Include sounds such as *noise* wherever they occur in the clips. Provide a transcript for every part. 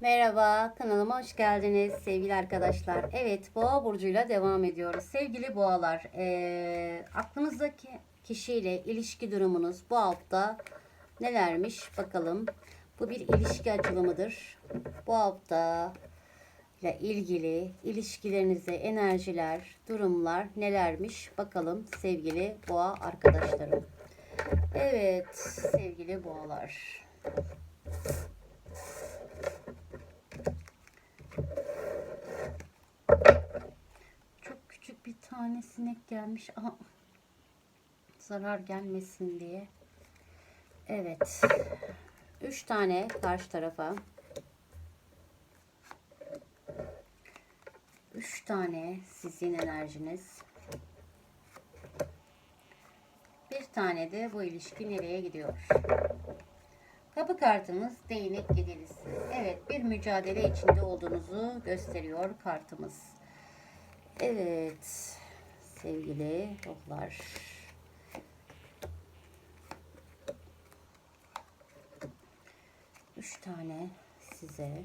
Merhaba, kanalıma hoş geldiniz sevgili arkadaşlar. Evet, Boğa burcuyla devam ediyoruz. Sevgili Boğalar, eee, aklınızdaki kişiyle ilişki durumunuz bu hafta nelermiş bakalım. Bu bir ilişki açılımıdır. Bu hafta ile ilgili ilişkilerinize enerjiler, durumlar nelermiş bakalım sevgili Boğa arkadaşlarım. Evet, sevgili Boğalar. Çok küçük bir tane sinek gelmiş. Aha. Zarar gelmesin diye. Evet. Üç tane karşı tarafa. Üç tane sizin enerjiniz. Bir tane de bu ilişki nereye gidiyor? Kapı kartımız değnek yedilisi. Evet bir mücadele içinde olduğunuzu gösteriyor kartımız. Evet sevgili ruhlar. Üç tane size.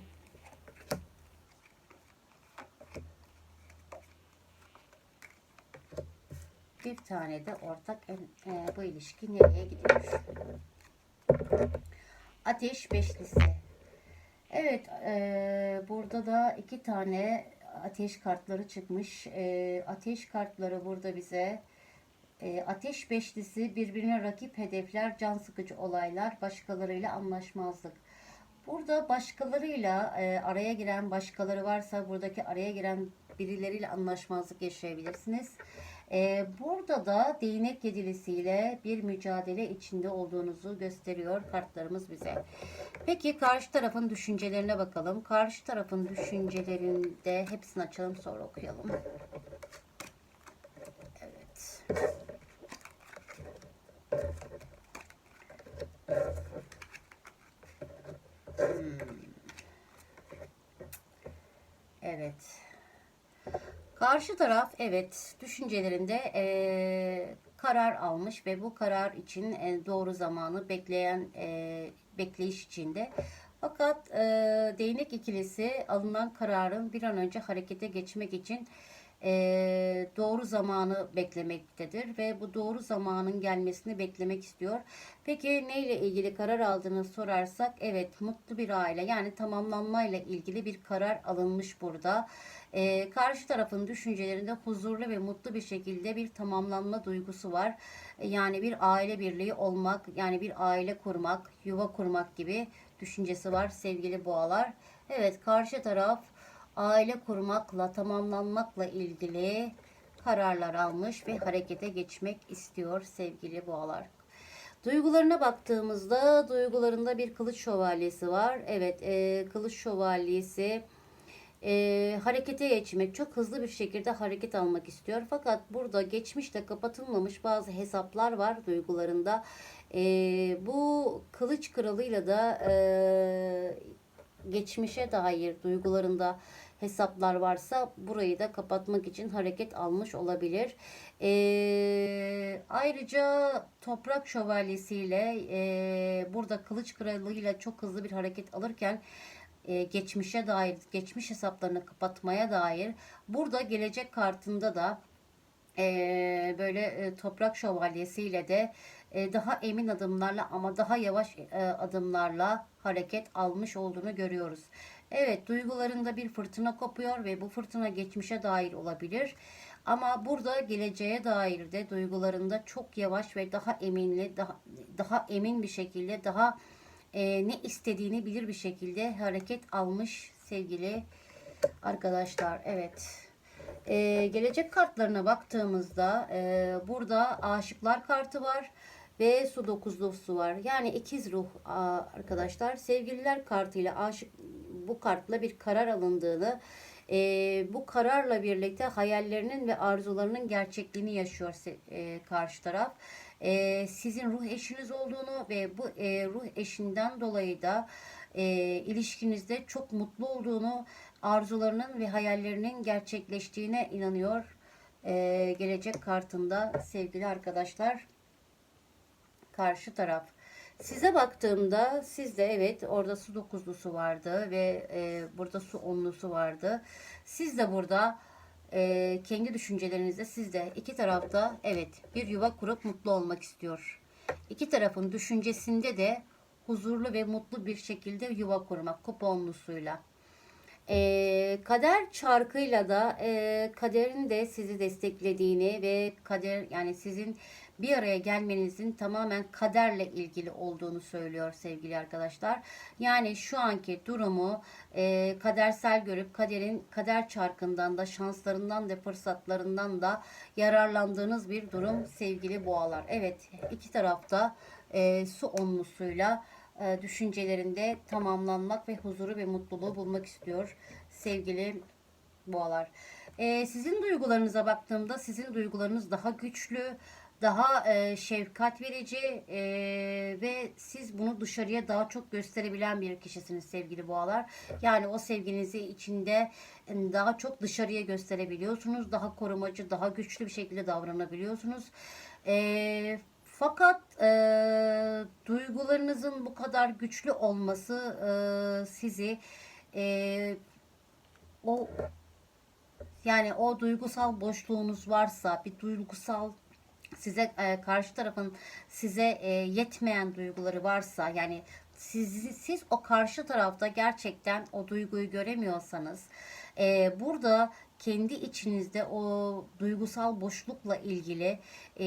Bir tane de ortak e, bu ilişki nereye gidiyor? Ateş beşlisi. Evet, e, burada da iki tane ateş kartları çıkmış. E, ateş kartları burada bize e, ateş beşlisi, birbirine rakip hedefler, can sıkıcı olaylar, başkalarıyla anlaşmazlık. Burada başkalarıyla e, araya giren başkaları varsa buradaki araya giren birileriyle anlaşmazlık yaşayabilirsiniz. E, burada da değnek yedilisiyle bir mücadele içinde olduğunuzu gösteriyor kartlarımız bize. Peki karşı tarafın düşüncelerine bakalım. Karşı tarafın düşüncelerinde hepsini açalım sonra okuyalım. Evet. Hmm. Evet. Karşı taraf evet düşüncelerinde eee, karar almış ve bu karar için e, doğru zamanı bekleyen e, bekleyiş içinde. Fakat e, değnek ikilisi alınan kararın bir an önce harekete geçmek için e, doğru zamanı beklemektedir ve bu doğru zamanın gelmesini beklemek istiyor. Peki neyle ilgili karar aldığını sorarsak evet mutlu bir aile yani tamamlanmayla ilgili bir karar alınmış burada. Ee, karşı tarafın düşüncelerinde huzurlu ve mutlu bir şekilde bir tamamlanma duygusu var. Ee, Yani bir aile birliği olmak, yani bir aile kurmak, yuva kurmak gibi düşüncesi var sevgili boğalar. Evet karşı taraf aile kurmakla, tamamlanmakla ilgili kararlar almış ve harekete geçmek istiyor sevgili boğalar. Duygularına baktığımızda duygularında bir kılıç şövalyesi var. Evet, e, kılıç şövalyesi e, harekete geçmek, çok hızlı bir şekilde hareket almak istiyor. Fakat burada geçmişte kapatılmamış bazı hesaplar var duygularında. E, bu kılıç kralıyla da e, geçmişe dair duygularında hesaplar varsa burayı da kapatmak için hareket almış olabilir. E, ayrıca toprak şövalyesiyle e, burada kılıç kralıyla çok hızlı bir hareket alırken e, geçmişe dair, geçmiş hesaplarını kapatmaya dair burada gelecek kartında da e, böyle e, toprak şövalyesiyle de e, daha emin adımlarla ama daha yavaş e, adımlarla hareket almış olduğunu görüyoruz. Evet duygularında bir fırtına kopuyor ve bu fırtına geçmişe dair olabilir. Ama burada geleceğe dair de duygularında çok yavaş ve daha eminli, daha, daha emin bir şekilde, daha e, ne istediğini bilir bir şekilde hareket almış sevgili arkadaşlar. Evet. E, gelecek kartlarına baktığımızda e, burada aşıklar kartı var ve su dokuzlusu var. Yani ikiz ruh arkadaşlar. Sevgililer kartıyla aşık bu kartla bir karar alındığını e, bu kararla birlikte hayallerinin ve arzularının gerçekliğini yaşıyor e, karşı taraf. E, sizin ruh eşiniz olduğunu ve bu e, ruh eşinden dolayı da e, ilişkinizde çok mutlu olduğunu, arzularının ve hayallerinin gerçekleştiğine inanıyor. E, gelecek kartında sevgili arkadaşlar karşı taraf. Size baktığımda sizde evet orada su dokuzlusu vardı ve e, burada su onlusu vardı. Siz de burada e, kendi düşüncelerinizde siz de iki tarafta evet bir yuva kurup mutlu olmak istiyor. İki tarafın düşüncesinde de huzurlu ve mutlu bir şekilde yuva kurmak kupa onlusuyla. E, kader çarkıyla da e, kaderin de sizi desteklediğini ve kader yani sizin bir araya gelmenizin tamamen kaderle ilgili olduğunu söylüyor sevgili arkadaşlar. Yani şu anki durumu e, kadersel görüp kaderin kader çarkından da şanslarından da fırsatlarından da yararlandığınız bir durum sevgili boğalar. Evet iki tarafta e, su onlusuyla e, düşüncelerinde tamamlanmak ve huzuru ve mutluluğu bulmak istiyor sevgili boğalar. E, sizin duygularınıza baktığımda sizin duygularınız daha güçlü, daha e, şefkat verici e, ve siz bunu dışarıya daha çok gösterebilen bir kişisiniz sevgili boğalar. Yani o sevginizi içinde e, daha çok dışarıya gösterebiliyorsunuz. Daha korumacı, daha güçlü bir şekilde davranabiliyorsunuz. E, fakat e, duygularınızın bu kadar güçlü olması e, sizi e, o yani o duygusal boşluğunuz varsa bir duygusal size e, karşı tarafın size e, yetmeyen duyguları varsa yani siz, siz o karşı tarafta gerçekten o duyguyu göremiyorsanız e, burada kendi içinizde o duygusal boşlukla ilgili e,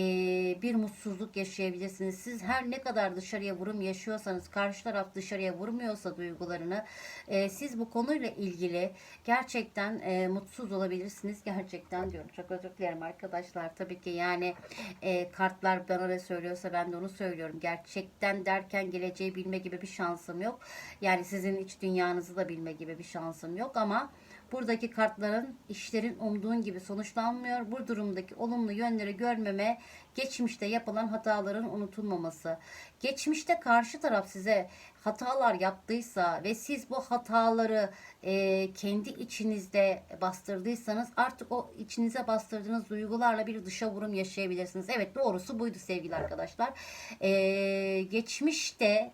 bir mutsuzluk yaşayabilirsiniz. Siz her ne kadar dışarıya vurum yaşıyorsanız karşı taraf dışarıya vurmuyorsa duygularını e, siz bu konuyla ilgili gerçekten e, mutsuz olabilirsiniz. Gerçekten diyorum. Çok özür dilerim arkadaşlar. Tabii ki yani e, kartlar bana ne söylüyorsa ben de onu söylüyorum. Gerçekten derken geleceği bilme gibi bir şansım yok. Yani sizin iç dünyanızı da bilme gibi bir şansım yok ama Buradaki kartların işlerin umduğun gibi sonuçlanmıyor. Bu durumdaki olumlu yönleri görmeme, geçmişte yapılan hataların unutulmaması. Geçmişte karşı taraf size hatalar yaptıysa ve siz bu hataları e, kendi içinizde bastırdıysanız artık o içinize bastırdığınız duygularla bir dışa vurum yaşayabilirsiniz. Evet doğrusu buydu sevgili arkadaşlar. E, geçmişte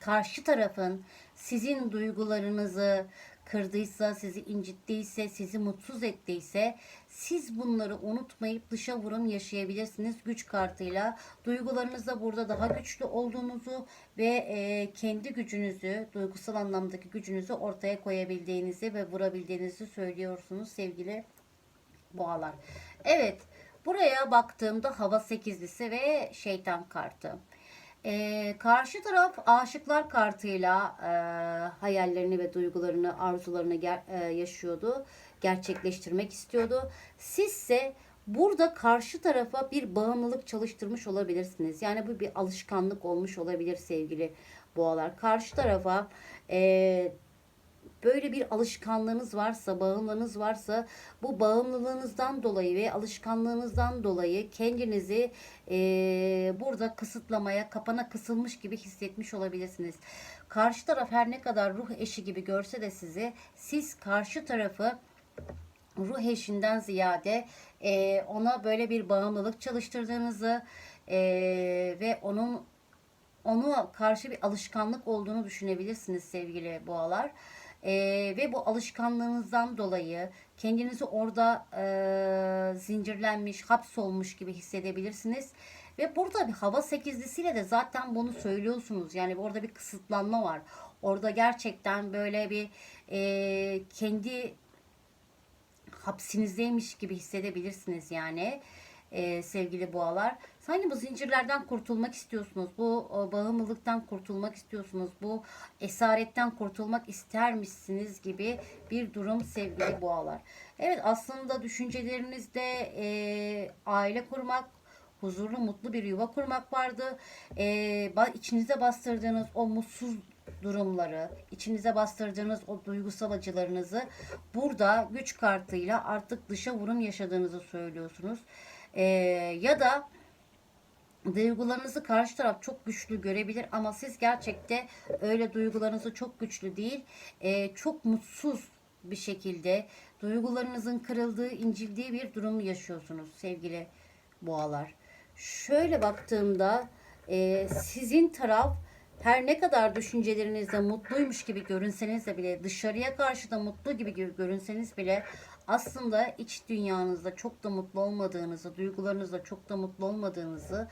karşı tarafın sizin duygularınızı kırdıysa, sizi incittiyse, sizi mutsuz ettiyse siz bunları unutmayıp dışa vurum yaşayabilirsiniz güç kartıyla. Duygularınızda burada daha güçlü olduğunuzu ve e, kendi gücünüzü, duygusal anlamdaki gücünüzü ortaya koyabildiğinizi ve vurabildiğinizi söylüyorsunuz sevgili boğalar. Evet, buraya baktığımda hava sekizlisi ve şeytan kartı. Ee, karşı taraf aşıklar kartıyla e, hayallerini ve duygularını, arzularını ger- e, yaşıyordu, gerçekleştirmek istiyordu. Sizse burada karşı tarafa bir bağımlılık çalıştırmış olabilirsiniz. Yani bu bir alışkanlık olmuş olabilir sevgili boğalar. Karşı tarafa e, böyle bir alışkanlığınız varsa, bağımlılığınız varsa bu bağımlılığınızdan dolayı ve alışkanlığınızdan dolayı kendinizi e, burada kısıtlamaya, kapana kısılmış gibi hissetmiş olabilirsiniz. Karşı taraf her ne kadar ruh eşi gibi görse de sizi, siz karşı tarafı ruh eşinden ziyade e, ona böyle bir bağımlılık çalıştırdığınızı e, ve onun onu karşı bir alışkanlık olduğunu düşünebilirsiniz sevgili boğalar. Ee, ve bu alışkanlığınızdan dolayı kendinizi orada e, zincirlenmiş, hapsolmuş gibi hissedebilirsiniz. Ve burada bir hava sekizlisiyle de zaten bunu söylüyorsunuz. Yani orada bir kısıtlanma var. Orada gerçekten böyle bir e, kendi hapsinizdeymiş gibi hissedebilirsiniz yani e, sevgili boğalar. Sanki bu zincirlerden kurtulmak istiyorsunuz. Bu o, bağımlılıktan kurtulmak istiyorsunuz. Bu esaretten kurtulmak istermişsiniz gibi bir durum sevgili boğalar. Evet aslında düşüncelerinizde e, aile kurmak, huzurlu mutlu bir yuva kurmak vardı. E, içinize bastırdığınız o mutsuz durumları, içinize bastırdığınız o duygusal acılarınızı burada güç kartıyla artık dışa vurum yaşadığınızı söylüyorsunuz. Ee, ya da duygularınızı karşı taraf çok güçlü görebilir ama siz gerçekte öyle duygularınızı çok güçlü değil, e, çok mutsuz bir şekilde duygularınızın kırıldığı, incildiği bir durumu yaşıyorsunuz sevgili boğalar. Şöyle baktığımda e, sizin taraf her ne kadar düşüncelerinizde mutluymuş gibi görünseniz de bile dışarıya karşı da mutlu gibi gör- görünseniz bile aslında iç dünyanızda çok da mutlu olmadığınızı, duygularınızda çok da mutlu olmadığınızı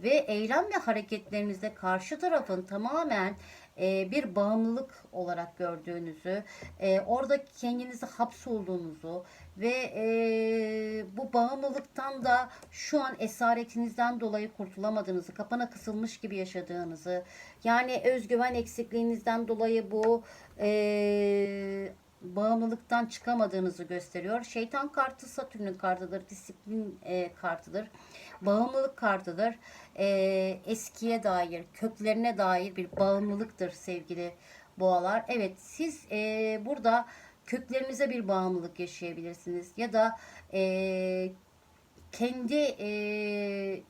ve eylem ve hareketlerinizde karşı tarafın tamamen e, bir bağımlılık olarak gördüğünüzü, e, orada kendinizi hapsolduğunuzu ve e, bu bağımlılıktan da şu an esaretinizden dolayı kurtulamadığınızı, kapana kısılmış gibi yaşadığınızı, yani özgüven eksikliğinizden dolayı bu e, bağımlılıktan çıkamadığınızı gösteriyor. Şeytan kartı Satürn'ün kartıdır, disiplin e, kartıdır, bağımlılık kartıdır. E, eskiye dair, köklerine dair bir bağımlılıktır sevgili boğalar. Evet siz e, burada köklerinize bir bağımlılık yaşayabilirsiniz. Ya da e, kendi e,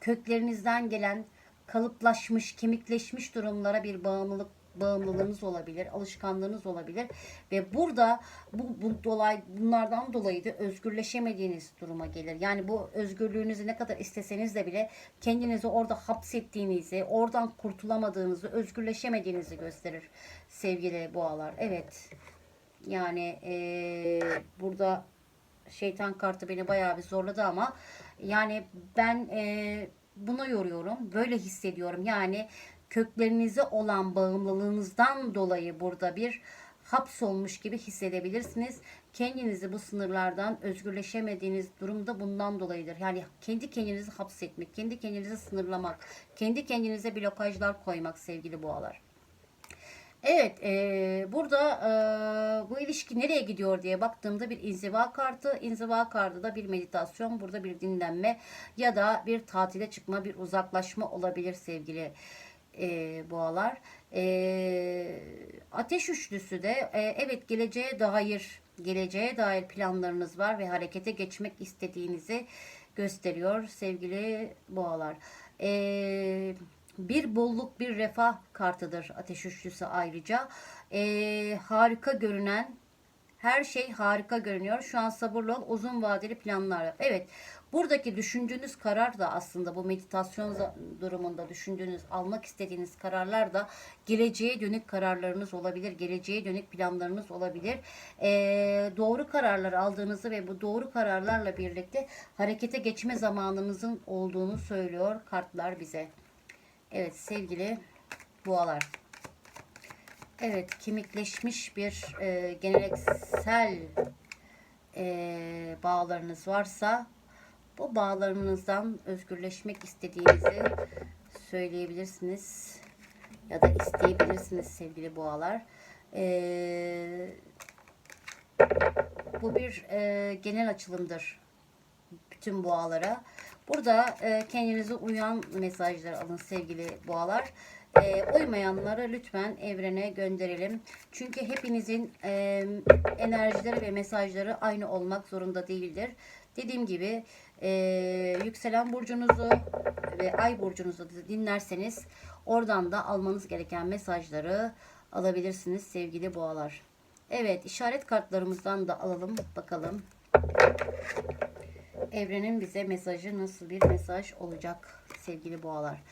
köklerinizden gelen kalıplaşmış, kemikleşmiş durumlara bir bağımlılık bağımlılığınız olabilir, alışkanlığınız olabilir ve burada bu, bu dolay bunlardan dolayı da özgürleşemediğiniz duruma gelir. Yani bu özgürlüğünüzü ne kadar isteseniz de bile kendinizi orada hapsettiğinizi, oradan kurtulamadığınızı, özgürleşemediğinizi gösterir sevgili boğalar. Evet. Yani eee, burada şeytan kartı beni bayağı bir zorladı ama yani ben e, buna yoruyorum. Böyle hissediyorum. Yani köklerinize olan bağımlılığınızdan dolayı burada bir hapsolmuş gibi hissedebilirsiniz. Kendinizi bu sınırlardan özgürleşemediğiniz durumda bundan dolayıdır. Yani kendi kendinizi hapsetmek, kendi kendinizi sınırlamak, kendi kendinize blokajlar koymak sevgili boğalar. Evet, e, burada e, bu ilişki nereye gidiyor diye baktığımda bir inziva kartı, inziva kartı da bir meditasyon, burada bir dinlenme ya da bir tatile çıkma, bir uzaklaşma olabilir sevgili e, boğalar. E, ateş üçlüsü de e, evet geleceğe dair, geleceğe dair planlarınız var ve harekete geçmek istediğinizi gösteriyor sevgili boğalar. Eee bir bolluk bir refah kartıdır ateş üçlüsü ayrıca. Ee, harika görünen her şey harika görünüyor. Şu an sabırlı ol uzun vadeli planlar. Evet buradaki düşündüğünüz karar da aslında bu meditasyon durumunda düşündüğünüz almak istediğiniz kararlar da geleceğe dönük kararlarınız olabilir. Geleceğe dönük planlarınız olabilir. Ee, doğru kararlar aldığınızı ve bu doğru kararlarla birlikte harekete geçme zamanınızın olduğunu söylüyor kartlar bize. Evet sevgili boğalar. Evet kemikleşmiş bir e, geleneksel e, bağlarınız varsa bu bağlarınızdan özgürleşmek istediğinizi söyleyebilirsiniz ya da isteyebilirsiniz sevgili boğalar. E, bu bir e, genel açılımdır bütün boğalara. Burada e, kendinize uyan mesajlar alın sevgili boğalar. E, uymayanları lütfen evrene gönderelim. Çünkü hepinizin e, enerjileri ve mesajları aynı olmak zorunda değildir. Dediğim gibi e, yükselen burcunuzu ve ay burcunuzu dinlerseniz oradan da almanız gereken mesajları alabilirsiniz sevgili boğalar. Evet işaret kartlarımızdan da alalım bakalım evrenin bize mesajı nasıl bir mesaj olacak sevgili boğalar.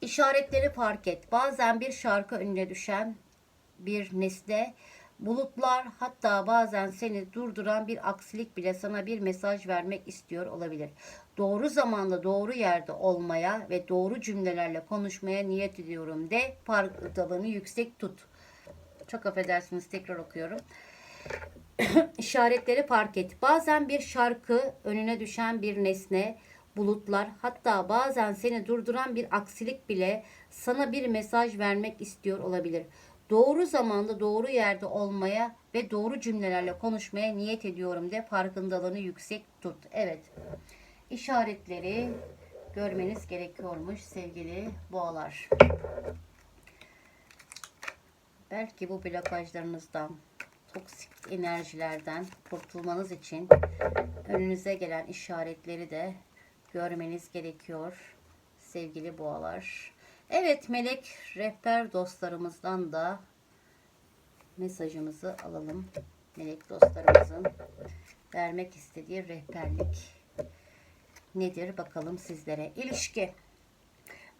İşaretleri fark et. Bazen bir şarkı önüne düşen bir nesne, bulutlar hatta bazen seni durduran bir aksilik bile sana bir mesaj vermek istiyor olabilir. Doğru zamanda doğru yerde olmaya ve doğru cümlelerle konuşmaya niyet ediyorum de farkındalığını yüksek tut. Çok affedersiniz tekrar okuyorum *clears throat* işaretleri fark et. Bazen bir şarkı, önüne düşen bir nesne, bulutlar, hatta bazen seni durduran bir aksilik bile sana bir mesaj vermek istiyor olabilir. Doğru zamanda doğru yerde olmaya ve doğru cümlelerle konuşmaya niyet ediyorum de farkındalığını yüksek tut. Evet. İşaretleri görmeniz gerekiyormuş sevgili boğalar. Belki bu blokajlarınızdan toksik enerjilerden kurtulmanız için önünüze gelen işaretleri de görmeniz gerekiyor sevgili boğalar. Evet melek rehber dostlarımızdan da mesajımızı alalım. Melek dostlarımızın vermek istediği rehberlik nedir bakalım sizlere. İlişki.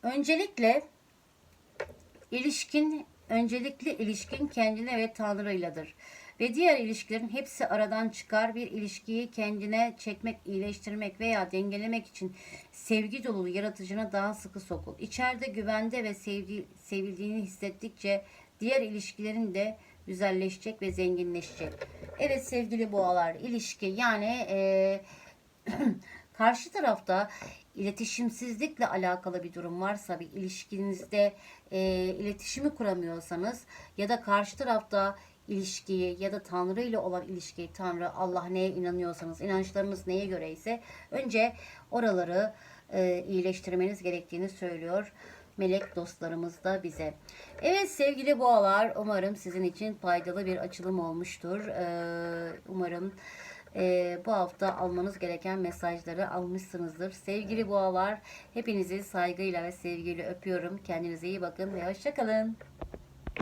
Öncelikle ilişkin öncelikli ilişkin kendine ve Tanrı'yladır. Ve diğer ilişkilerin hepsi aradan çıkar. Bir ilişkiyi kendine çekmek, iyileştirmek veya dengelemek için sevgi dolu yaratıcına daha sıkı sokul. İçeride güvende ve sevgi, sevildiğini hissettikçe diğer ilişkilerin de güzelleşecek ve zenginleşecek. Evet sevgili boğalar ilişki yani eee *clears throat* karşı tarafta iletişimsizlikle alakalı bir durum varsa bir ilişkinizde e, iletişimi kuramıyorsanız ya da karşı tarafta ilişkiyi ya da Tanrı ile olan ilişkiyi Tanrı Allah neye inanıyorsanız inançlarınız neye göre ise önce oraları e, iyileştirmeniz gerektiğini söylüyor melek dostlarımız da bize. Evet sevgili boğalar umarım sizin için faydalı bir açılım olmuştur. Ee, umarım e, bu hafta almanız gereken mesajları almışsınızdır. Sevgili boğalar hepinizi saygıyla ve sevgiyle öpüyorum. Kendinize iyi bakın ve hoşçakalın.